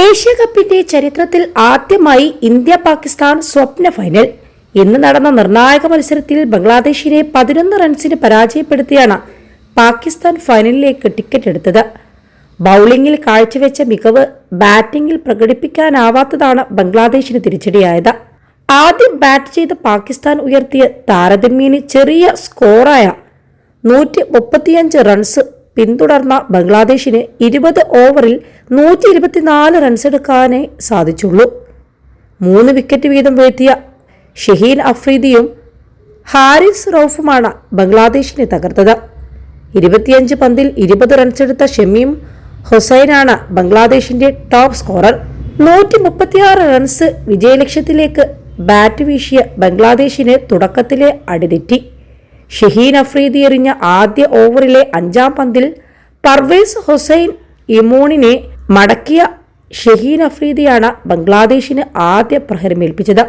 Asia കപ്പിന്റെ ചരിത്രത്തിൽ ആദ്യമായി ഇന്ത്യ പാകിസ്ഥാൻ സ്വപ്ന ഫൈനൽ. ഇന്ന് നടന്ന നിർണായക മത്സരത്തിൽ ബംഗ്ലാദേശിനെ പതിനൊന്ന് റൺസിന് പരാജയപ്പെടുത്തിയാണ് പാകിസ്ഥാൻ ഫൈനലിലേക്ക് ടിക്കറ്റ് എടുത്തത്. ബൗളിംഗിൽ കാഴ്ചവെച്ച മികവ് ബാറ്റിംഗിൽ പ്രകടിപ്പിക്കാനാവാത്തതാണ് ബംഗ്ലാദേശിന് തിരിച്ചടിയായത്. ആദ്യം ബാറ്റ് ചെയ്ത പാകിസ്ഥാൻ ഉയർത്തിയ താരതമ്യേന ചെറിയ സ്കോറായ നൂറ്റി മുപ്പത്തിയഞ്ച് റൺസ് പിന്തുടർന്ന ബംഗ്ലാദേശിന് ഇരുപത് ഓവറിൽ നൂറ്റി ഇരുപത്തിനാല് റൺസെടുക്കാനേ സാധിച്ചുള്ളൂ. മൂന്ന് വിക്കറ്റ് വീതം വീഴ്ത്തിയ ഷഹീൻ അഫ്രീദിയും ഹാരിസ് റൌഫുമാണ് ബംഗ്ലാദേശിനെ തകർത്തത്. ഇരുപത്തിയഞ്ച് പന്തിൽ ഇരുപത് റൺസെടുത്ത ഷമീം ഹുസൈനാണ് ബംഗ്ലാദേശിന്റെ ടോപ്പ് സ്കോറർ നൂറ്റി മുപ്പത്തിയാറ് റൺസ് വിജയലക്ഷ്യത്തിലേക്ക് ബാറ്റ് വീശിയ ബംഗ്ലാദേശിന് തുടക്കത്തിലെ അടിതെറ്റി. ഷഹീൻ അഫ്രീദി എറിഞ്ഞ ആദ്യ ഓവറിലെ അഞ്ചാം പന്തിൽ പർവേസ് ഹുസൈൻ ഇമോണിനെ മടക്കിയ ഷഹീൻ അഫ്രീദിയാണ് ബംഗ്ലാദേശിന് ആദ്യ പ്രഹരമേൽപ്പിച്ചത്.